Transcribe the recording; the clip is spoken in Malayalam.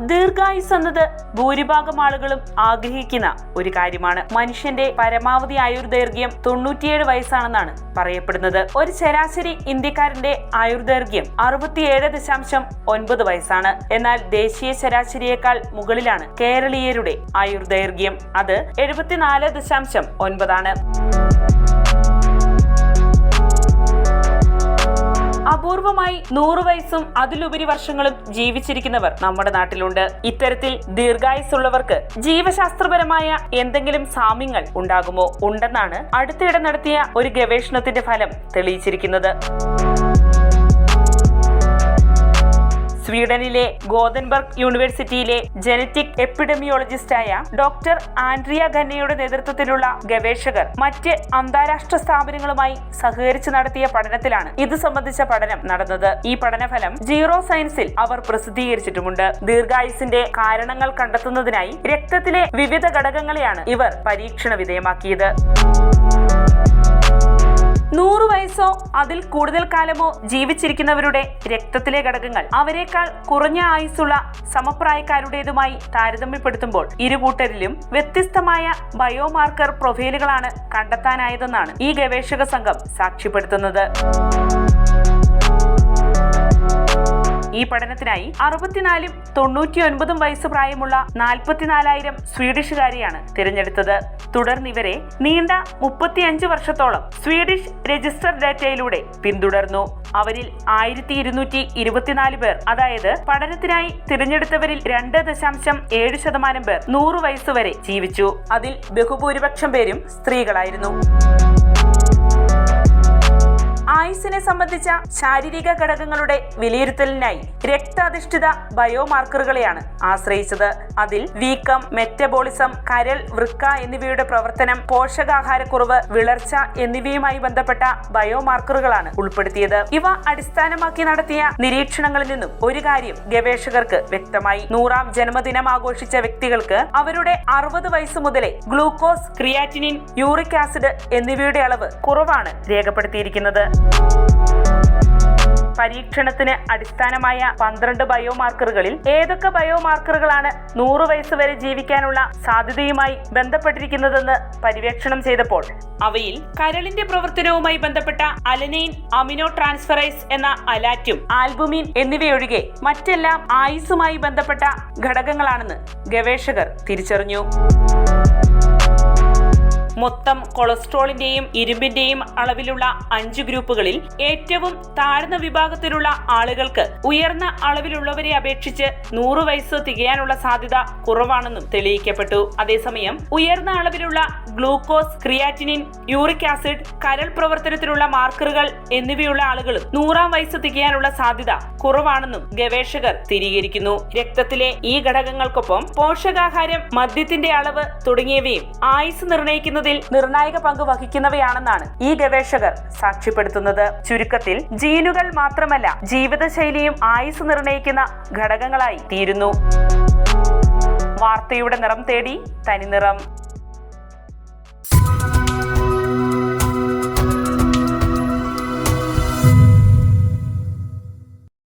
ദീർഘായുസ് എന്നത് ഭൂരിഭാഗം ആളുകളും ആഗ്രഹിക്കുന്ന ഒരു കാര്യമാണ്. മനുഷ്യന്റെ പരമാവധി ആയുർദൈർഘ്യം തൊണ്ണൂറ്റിയേഴ് വയസ്സാണെന്നാണ് പറയപ്പെടുന്നത്. ഒരു ശരാശരി ഇന്ത്യക്കാരന്റെ ആയുർദൈർഘ്യം അറുപത്തിയേഴ് ദശാംശം ഒൻപത് വയസ്സാണ്. എന്നാൽ ദേശീയ ശരാശരിയേക്കാൾ മുകളിലാണ് കേരളീയരുടെ ആയുർദൈർഘ്യം. അത് എഴുപത്തിനാല് ദശാംശം ഒൻപതാണ്. അപൂർവമായി നൂറു വയസ്സും അതിലുപരി വർഷങ്ങളും ജീവിച്ചിരിക്കുന്നവർ നമ്മുടെ നാട്ടിലുണ്ട്. ഇത്തരത്തിൽ ദീർഘായുസുള്ളവർക്ക് ജീവശാസ്ത്രപരമായ എന്തെങ്കിലും സാമ്യങ്ങൾ ഉണ്ടാകുമോ? ഉണ്ടെന്നാണ് അടുത്തിടെ നടത്തിയ ഒരു ഗവേഷണത്തിന്റെ ഫലം തെളിയിച്ചിരിക്കുന്നത്. സ്വീഡനിലെ ഗോതൻബർഗ് യൂണിവേഴ്സിറ്റിയിലെ ജനറ്റിക് എപ്പിഡമിയോളജിസ്റ്റായ ഡോക്ടർ ആൻഡ്രിയ ഖന്നയുടെ നേതൃത്വത്തിലുള്ള ഗവേഷകർ മറ്റ് അന്താരാഷ്ട്ര സ്ഥാപനങ്ങളുമായി സഹകരിച്ച് നടത്തിയ പഠനത്തിലാണ് ഇത് സംബന്ധിച്ച പഠനം നടന്നത്. ഈ പഠനഫലം ജീറോ സയൻസിൽ അവർ പ്രസിദ്ധീകരിച്ചിട്ടുമുണ്ട്. ദീർഘായുസിന്റെ കാരണങ്ങൾ കണ്ടെത്തുന്നതിനായി രക്തത്തിലെ വിവിധ ഘടകങ്ങളെയാണ് ഇവർ പരീക്ഷണ വിധേയമാക്കിയത്. വയസ്സോ അതിൽ കൂടുതൽ കാലമോ ജീവിച്ചിരിക്കുന്നവരുടെ രക്തത്തിലെ ഘടകങ്ങൾ. അവരെക്കാൾ കുറഞ്ഞ ആയുസ്സുള്ള സമപ്രായക്കാരുടേതുമായി താരതമ്യപ്പെടുത്തുമ്പോൾ ഇരുകൂട്ടരിലും വ്യത്യസ്തമായ ബയോമാർക്കർ പ്രൊഫൈലുകളാണ് കണ്ടെത്താനായതെന്നാണ് ഈ ഗവേഷക സംഘം സാക്ഷ്യപ്പെടുത്തുന്നത്. ഈ പഠനത്തിനായി അറുപത്തിനാലും തൊണ്ണൂറ്റി ഒൻപതും വയസ്സ് പ്രായമുള്ള നാൽപ്പത്തിനാലായിരം സ്വീഡിഷുകാരെയാണ് തിരഞ്ഞെടുത്തത്. തുടർന്ന് ഇവരെ നീണ്ട മുപ്പത്തിയഞ്ച് വർഷത്തോളം സ്വീഡിഷ് രജിസ്റ്റർ ഡാറ്റയിലൂടെ പിന്തുടർന്നു. അവരിൽ ആയിരത്തി ഇരുന്നൂറ്റി ഇരുപത്തിനാല് പേർ അതായത് പഠനത്തിനായി തിരഞ്ഞെടുത്തവരിൽ രണ്ട് ദശാംശം ഏഴ് ശതമാനം പേർ നൂറ് വയസ്സുവരെ ജീവിച്ചു. അതിൽ ബഹുഭൂരിപക്ഷം പേരും സ്ത്രീകളായിരുന്നു. ആയുസിനെ സംബന്ധിച്ച ശാരീരിക ഘടകങ്ങളുടെ വിലയിരുത്തലിനായി രക്താധിഷ്ഠിത ബയോമാർക്കറുകളെയാണ് ആശ്രയിച്ചത്. അതിൽ വീക്കം മെറ്റബോളിസം കരൾ വൃക്ക എന്നിവയുടെ പ്രവർത്തനം പോഷകാഹാരക്കുറവ് വിളർച്ച എന്നിവയുമായി ബന്ധപ്പെട്ട ബയോമാർക്കറുകളാണ് ഉൾപ്പെടുത്തിയത്. ഇവ അടിസ്ഥാനമാക്കി നടത്തിയ നിരീക്ഷണങ്ങളിൽ നിന്നും ഒരു കാര്യം ഗവേഷകർക്ക് വ്യക്തമായി. നൂറാം ജന്മദിനം ആഘോഷിച്ച വ്യക്തികൾക്ക് അവരുടെ അറുപത് വയസ്സ് മുതലേ ഗ്ലൂക്കോസ് ക്രിയാറ്റിനിൻ യൂറിക് ആസിഡ് എന്നിവയുടെ അളവ് കുറവാണ് രേഖപ്പെടുത്തിയിരിക്കുന്നത്. പരീക്ഷണത്തിന് അടിസ്ഥാനമായ പന്ത്രണ്ട് ബയോമാർക്കറുകളിൽ ഏതൊക്കെ ബയോമാർക്കറുകളാണ് നൂറ് വയസ്സ് വരെ ജീവിക്കാനുള്ള സാധ്യതയുമായി ബന്ധപ്പെട്ടിരിക്കുന്നതെന്ന് പര്യവേക്ഷണം ചെയ്തപ്പോൾ അവയിൽ കരളിന്റെ പ്രവർത്തനവുമായി ബന്ധപ്പെട്ട അലനൈൻ അമിനോ ട്രാൻസ്ഫറൈസ് എന്ന അലാറ്റും ആൽബുമിൻ എന്നിവയൊഴികെ മറ്റെല്ലാം ആയുസുമായി ബന്ധപ്പെട്ട ഘടകങ്ങളാണെന്ന് ഗവേഷകർ തിരിച്ചറിഞ്ഞു. മൊത്തം കൊളസ്ട്രോളിന്റെയും ഇരുമ്പിന്റെയും അളവിലുള്ള അഞ്ച് ഗ്രൂപ്പുകളിൽ ഏറ്റവും താഴ്ന്ന വിഭാഗത്തിലുള്ള ആളുകൾക്ക് ഉയർന്ന അളവിലുള്ളവരെ അപേക്ഷിച്ച് നൂറ് വയസ്സ് തികയാനുള്ള സാധ്യത കുറവാണെന്നും തെളിയിക്കപ്പെട്ടു. അതേസമയം ഉയർന്ന അളവിലുള്ള ഗ്ലൂക്കോസ് ക്രിയാറ്റിനിൻ യൂറിക് ആസിഡ് കരൾ പ്രവർത്തനത്തിലുള്ള മാർക്കറുകൾ എന്നിവയുള്ള ആളുകളും നൂറാം വയസ്സ് തികയാനുള്ള സാധ്യത കുറവാണെന്നും ഗവേഷകർ സ്ഥിരീകരിക്കുന്നു. രക്തത്തിലെ ഈ ഘടകങ്ങൾക്കൊപ്പം പോഷകാഹാരം മദ്യത്തിന്റെ അളവ് തുടങ്ങിയവയും ആയുസ് നിർണയിക്കുന്നതിൽ നിർണായക പങ്ക് വഹിക്കുന്നവയാണെന്നാണ് ഈ ഗവേഷകർ സാക്ഷ്യപ്പെടുത്തുന്നത്. ചുരുക്കത്തിൽ ജീനുകൾ മാത്രമല്ല ജീവിതശൈലിയും ആയുസ് നിർണയിക്കുന്ന ഘടകങ്ങളായി തീരുന്നു. വാർത്തയുടെ നിറം തേടി തനിനിറം.